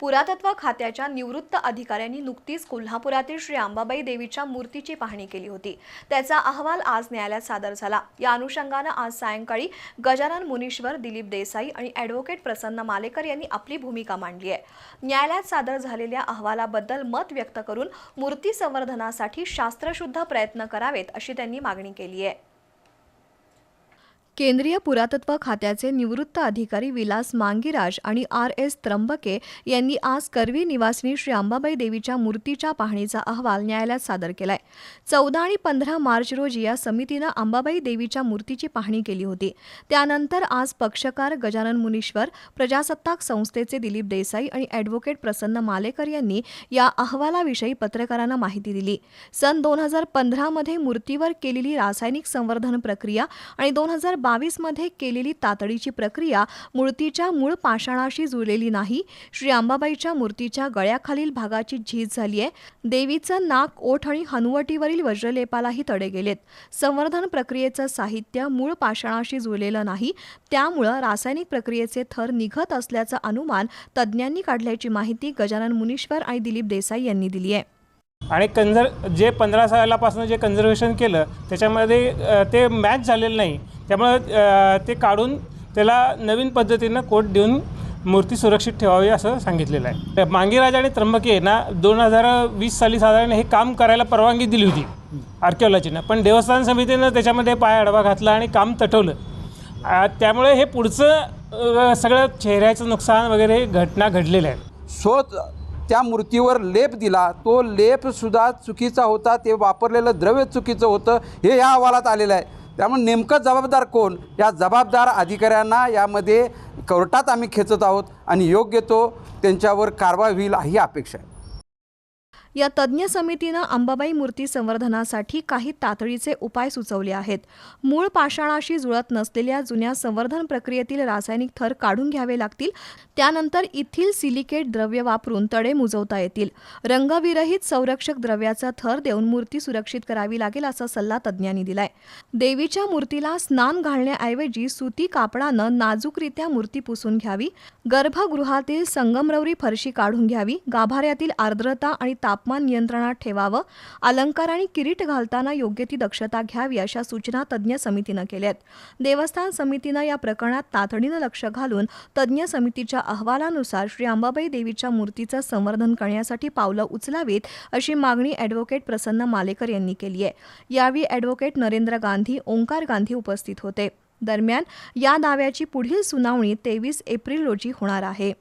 पुरातत्व खात्याच्या निवृत्त अधिकाऱ्यांनी नुकतीच कोल्हापुरातील श्री अंबाबाई देवीच्या मूर्तीची पाहणी केली होती. त्याचा अहवाल आज न्यायालयात सादर झाला. या अनुषंगानं आज सायंकाळी गजानन मुनीश्वर दिलीप देसाई आणि ॲडव्होकेट प्रसन्न मालेकर यांनी आपली भूमिका मांडली आहे. न्यायालयात सादर झालेल्या अहवालाबद्दल मत व्यक्त करून मूर्ती संवर्धनासाठी शास्त्रशुद्ध प्रयत्न करावेत अशी त्यांनी मागणी केली आहे. केंद्रीय पुरातत्व खात्याचे निवृत्त अधिकारी विलास मांगीराज आणि आर एस त्र्यंबके यांनी आज करवी निवासिनी श्री अंबाबाई देवीच्या मूर्तीच्या पाहणीचा अहवाल न्यायालयात सादर केलाय. चौदा आणि पंधरा मार्च रोजी या समितीनं अंबाबाई देवीच्या मूर्तीची पाहणी केली होती. त्यानंतर आज पक्षकार गजानन मुनीश्वर प्रजासत्ताक संस्थेचे दिलीप देसाई आणि ॲडव्होकेट प्रसन्न मालेकर यांनी या अहवालाविषयी पत्रकारांना माहिती दिली. सन दोन हजार पंधरामध्ये मूर्तीवर केलेली रासायनिक संवर्धन प्रक्रिया आणि दोन हजार बावीसमध्ये केलेली तातडीची प्रक्रिया मूर्तीच्या मूळ पाषाणाशी जुळलेली नाही. श्री अंबाबाईच्या मूर्तीच्या गळ्याखालील भागाची झीज झाली आहे. देवीचं नाक ओठ आणि हनुवटीवरील वज्रलेपालाही तडे गेलेत. संवर्धन प्रक्रियेचं साहित्य मूळ पाषाणाशी जुळलेलं नाही. त्यामुळं रासायनिक प्रक्रियेचे थर निघत असल्याचं अनुमान तज्ज्ञांनी काढल्याची माहिती गजानन मुनीश्वर आणि दिलीप देसाई यांनी दिली आहे. आणि कन्झर जे पंधरा सालापासून जे कन्झर्वेशन केलं त्याच्यामध्ये ते मॅच झालेलं नाही. त्यामुळं ते काढून त्याला नवीन पद्धतीनं कोट देऊन मूर्ती सुरक्षित ठेवावी असं सांगितलेलं आहे. मांगीराज आणि त्र्यंबके यांना दोन हजार वीस साली साधारण हे काम करायला परवानगी दिली होती आर्किओलॉजीनं पण देवस्थान समितीनं त्याच्यामध्ये पाय आडवा घातला आणि काम तटवलं. त्यामुळे हे पुढचं सगळं चेहऱ्याचं नुकसान वगैरे घटना घडलेल्या आहेत. सो त्या मूर्तीवर लेप दिला. तो लेपसुद्धा चुकीचा होता. ते वापरलेलं द्रव्य चुकीचं होतं. हे या अहवालात आलेलं आहे. त्यामुळे नेमकं जबाबदार कोण? या जबाबदार अधिकाऱ्यांना यामध्ये कोर्टात आम्ही खेचत आहोत आणि योग्य तो त्यांच्यावर कारवाई होईल ही अपेक्षा आहे. या तज्ज्ञ समितीनं अंबाबाई मूर्ती संवर्धनासाठी काही तातडीचे उपाय सुचवले आहेत. मूळ पाषाणाशी जुळत नसलेल्या जुन्या संवर्धन प्रक्रियेतील रासायनिक थर काढून घ्यावे लागतील. त्यानंतर इथिल सिलिकेट द्रव्य वापरून तडे मुजवता येतील. रंगविरहित संरक्षक द्रव्याचा थर देऊन मूर्ती सुरक्षित करावी लागेल असा सल्ला तज्ज्ञांनी दिलाय. देवीच्या मूर्तीला स्नान घालण्याऐवजी सुती कापडानं नाजूकरित्या मूर्ती पुसून घ्यावी. गर्भगृहातील संगमरवरी फरशी काढून घ्यावी. गाभाऱ्यातील आर्द्रता आणि ताप तापमान नियंत्रणात ठेवावं अलंकार आणि किरीट घालताना योग्य ती दक्षता घ्यावी अशा सूचना तज्ज्ञ समितीनं केल्यात देवस्थान समितीनं या प्रकरणात तातडीनं लक्ष घालून तज्ज्ञ समितीच्या अहवालानुसार श्री अंबाबाई देवीच्या मूर्तीचं संवर्धन करण्यासाठी पावलं उचलावीत अशी मागणी ॲडव्होकेट प्रसन्न मालेकर यांनी केली आहे. यावेळी ॲडव्होकेट नरेंद्र गांधी ओंकार गांधी उपस्थित होते. दरम्यान या दाव्याची पुढील सुनावणी तेवीस एप्रिल रोजी होणार आहे.